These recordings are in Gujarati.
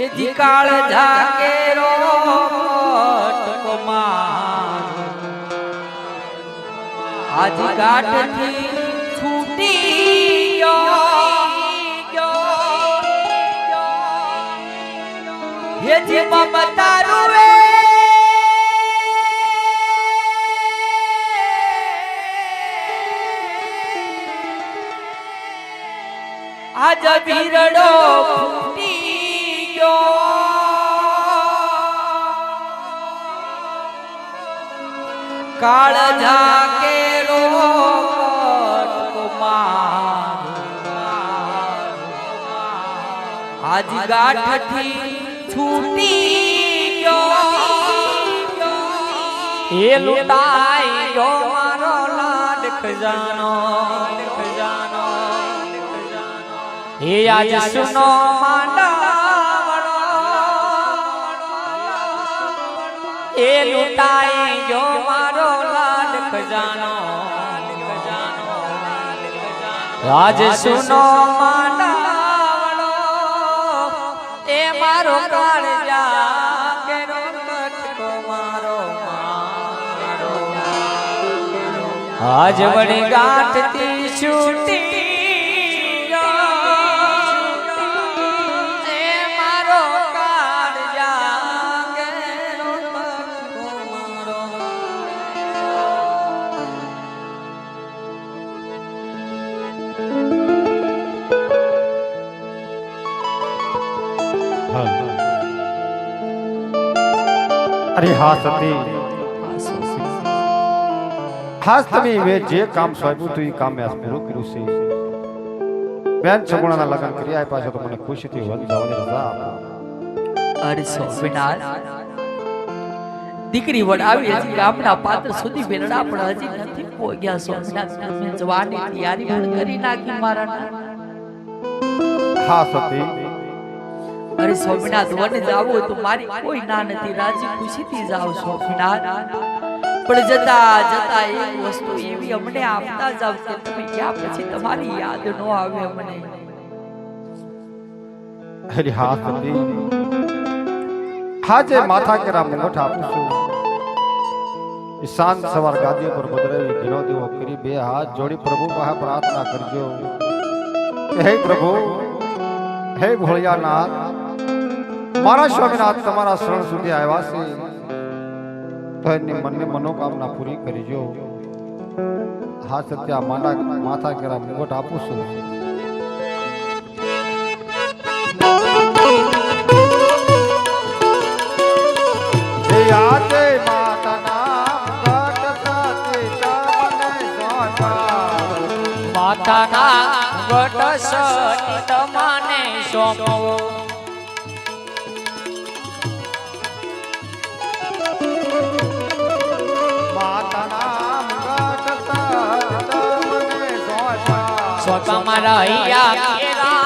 હેજી કાળ જાગે રો કુમાર. આજ ગાંઠથી છૂટી ગયો હેજી મમતા રૂવે આજ ભીરડો ગયો કાળ જાકે રો આજ ગાંઠથી છૂટી ગયો. એ લૂંટાઈ ગયો મારો લાડ ખજાનો. ખજાનો હે આજ સુનો માંડાવડો. એ લૂંટાઈ ગયો મારો ખજાનો આજ સુનો માંડાવણો એ મારો કાળજા કેરો મટકો મારો મારો. આજ વળી ગાંઠથી છૂટી અરે હા સતી. ખાસ તમે વે જે કામ સોંપ્યું હતું એ કામ મેં પૂરું કર્યું છે. બેન સગુણાના લગ્ન કરી આપ્યા છે તો મને ખુશીથી વન જવાની રજા આપો. અરે સ્વામિનાથ દીકરી વડાવી હજી ગામના પાત્ર સુધી બેરડા પણ હજી નથી પોગ્યા સ્વામિનાથ તમે જવાની તૈયારી પણ કરી નાખી મારા હા સતી. અરે સ્વામિનાથ વન જાવો તો મારી કોઈ ના નથી. રાજી ખુશીથી જાવ સ્વામિનાથ. પણ જતા જતા એક વસ્તુ એવી અમને આપતા જાવ કે તમે ગયા પછી તમારી યાદ ન આવે અમને હરી હા, સતી. હાજે માથા કેરા મુંગઠ આપું છું. ઈ સવાર ગાદી પર બદરાવી ઘીનો દેવો કરી બે હાથ જોડી પ્રભુ પાસે પ્રાર્થના કરજો. હે પ્રભુ, હે ભોળિયાનાથ મારા સ્વામીનાથ તમારા શરણ સુધી આવ્યા છે. તો એની મનની મનોકામના પૂરી કરજો. હા, સત્યા માના માથા કેરા મુગટ આપું છું. હે માતાના વટ સની તમાને રહ્યા કેરા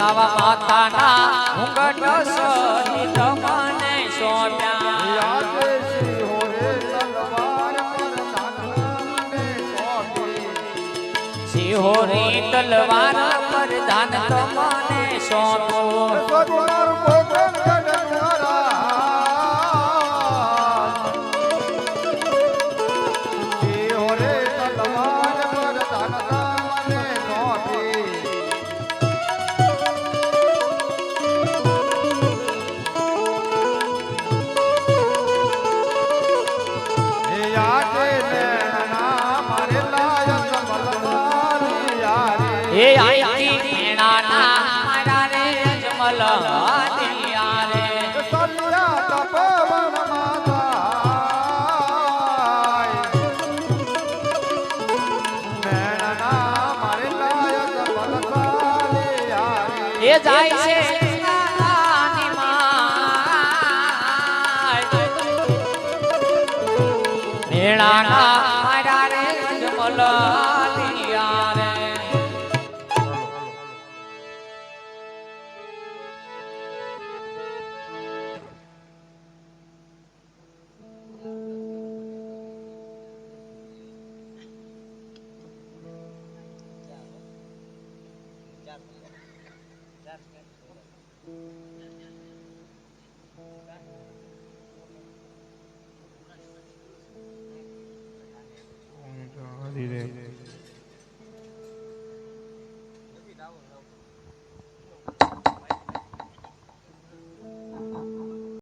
આવા માતાના ઘુંઘટ સની તમને સોંપ્યા શિહોરે તલવાર પર ધાન તમને સોંપો હે આઈતી મેણાના મારા રે અજમલ હાથિયા રે સલિયા તપવન માતાય. મેણના મારે લાયક મલસાલી યારે. એ જાય છે my. That's next. That's next.